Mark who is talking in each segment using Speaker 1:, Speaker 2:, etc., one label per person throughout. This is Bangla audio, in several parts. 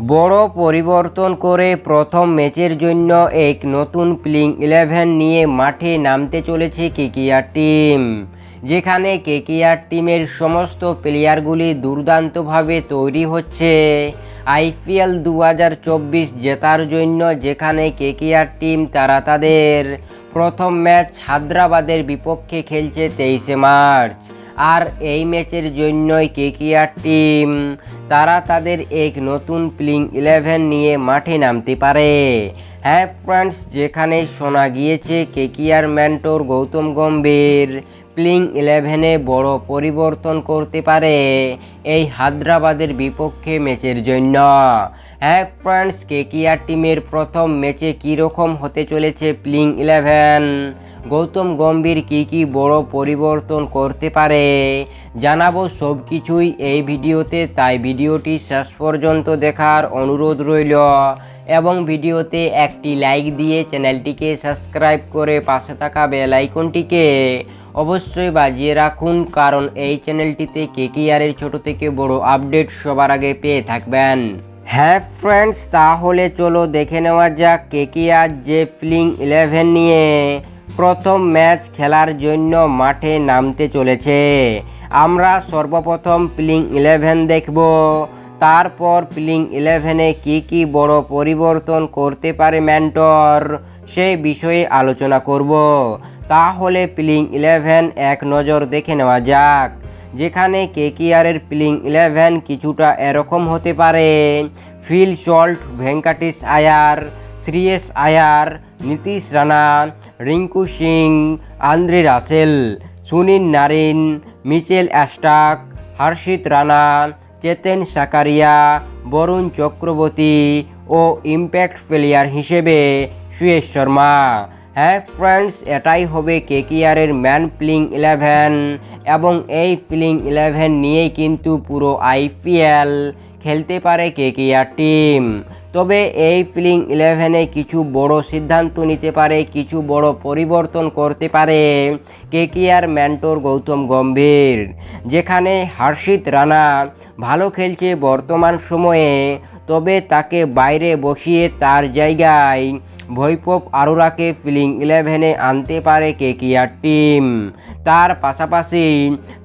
Speaker 1: বড় পরিবর্তন করে প্রথম ম্যাচের জন্য এক নতুন প্লিং ইলেভেন নিয়ে মাঠে নামতে চলেছে কেকিআর টিম। যেখানে কেকিআর টিমের সমস্ত প্লেয়ারগুলি দুর্দান্তভাবে তৈরি হচ্ছে। আইপিএল দু হাজার চব্বিশ জেতার জন্য যেখানে কেকিআর টিম তারা তাদের। প্রথম ম্যাচ হায়দ্রাবাদের বিপক্ষে খেলছে তেইশে মার্চ। আর এই ম্যাচের জন্যই কেকিআর টিম তারা তাদের এক নতুন প্লিং ইলেভেন নিয়ে মাঠে নামতে পারে। হ্যাঁ ফ্রেন্ডস যেখানে শোনা গিয়েছে KKR mentor Gautam Gambhir playing ইলেভেনে বড় পরিবর্তন করতে পারে এই হায়দ্রাবাদের বিপক্ষে ম্যাচের জন্য। হ্যাঁ ফ্রেন্ডস কেকিআর টিমের প্রথম ম্যাচে কীরকম হতে চলেছে প্লিং ইলেভেন? গৌতম গম্ভীর কি কি বড় পরিবর্তন করতে পারে? জানাব সব কিছুই এই ভিডিওতে, তাই ভিডিওটি শেষ পর্যন্ত দেখার অনুরোধ রইল এবং ভিডিওতে একটি লাইক দিয়ে চ্যানেলটিকে সাবস্ক্রাইব করে পাশে থাকা বেল আইকনটিকে অবশ্যই বাজিয়ে রাখুন, কারণ এই চ্যানেলটিতে কেকিআরের ছোট থেকে বড় আপডেট সবার আগে পেয়ে থাকবেন। হ্যাঁ ফ্রেন্ডস, তাহলে চলো দেখে নেওয়া যাক কেকিআর যে প্লেইং ইলেভেন নিয়ে প্রথম ম্যাচ খেলার জন্য মাঠে নামতে চলেছে। আমরা সর্বপ্রথম প্লিং ইলেভেন দেখব। তারপর প্লেইং ইলেভেনে কি কি বড় পরিবর্তন করতে পারে ম্যান্টর সেই বিষয়ে আলোচনা করব। তাহলে প্লিং ইলেভেন এক নজর দেখে নেওয়া যাক, যেখানে কেকিআরের প্লিং ইলেভেন কিছুটা এরকম হতে পারে। Phil Salt Venkatesh Iyer, Shreyas Iyer, Nitish Rana, Rinku Singh, Andre Russell. Sunil Narine, Mitchell Starc, Harshit Rana, Chetan Sakariya, Varun Chakravarthy ও ইম্প্যাক্ট প্লেয়ার হিসেবে সুয়েশ শর্মা। হ্যাঁ ফ্রেন্ডস, এটাই হবে কে কেকিআরের ম্যান প্লেইং ইলেভেন এবং এই প্লেইং ইলেভেন নিয়েই কিন্তু পুরো আইপিএল খেলতে পারে কে কেকিআর টিম। তবে এই প্লেইং ইলেভেনে কিছু বড় সিদ্ধান্ত নিতে পারে, কিছু বড় পরিবর্তন করতে পারে কেকিআর ম্যান্টোর গৌতম গম্ভীর। যেখানে হর্ষিত রানা ভালো খেলছে বর্তমান সময়ে, তবে তাকে বাইরে বসিয়ে তার জায়গায় ভৈপব আরোরাকে ফিলিং ইলেভেনে আনতে পারে কেকিআর টিম। তার পাশাপাশি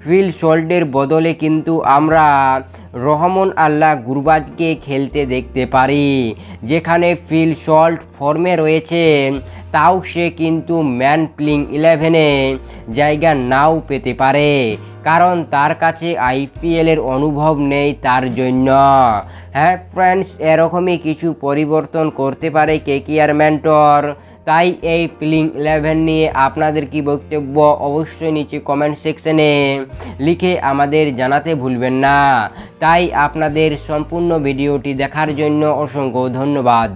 Speaker 1: ফিল শোল্ডের বদলে কিন্তু আমরা রহমন আল্লাহ গুরবাজকে খেলতে দেখতে পারি। যেখানে ফিল শল্ট ফর্মে রয়েছেন তাও সে কিন্তু ম্যান প্লেইং ইলেভেনে জায়গা নাও পেতে পারে। কারণ তার কাছে আইপিএলের অনুভব নেই তার জন্য। হ্যাঁ ফ্রেন্ডস, এরকমই কিছু পরিবর্তন করতে পারে কেকিআর ম্যান্টর? তাই এই প্লিং ইলেভেন নিয়ে আপনাদের কি বক্তব্য অবশ্যই নিচে কমেন্ট সেকশনে লিখে আমাদের জানাতে ভুলবেন না। তাই আপনাদের সম্পূর্ণ ভিডিওটি দেখার জন্য অসংখ্য ধন্যবাদ।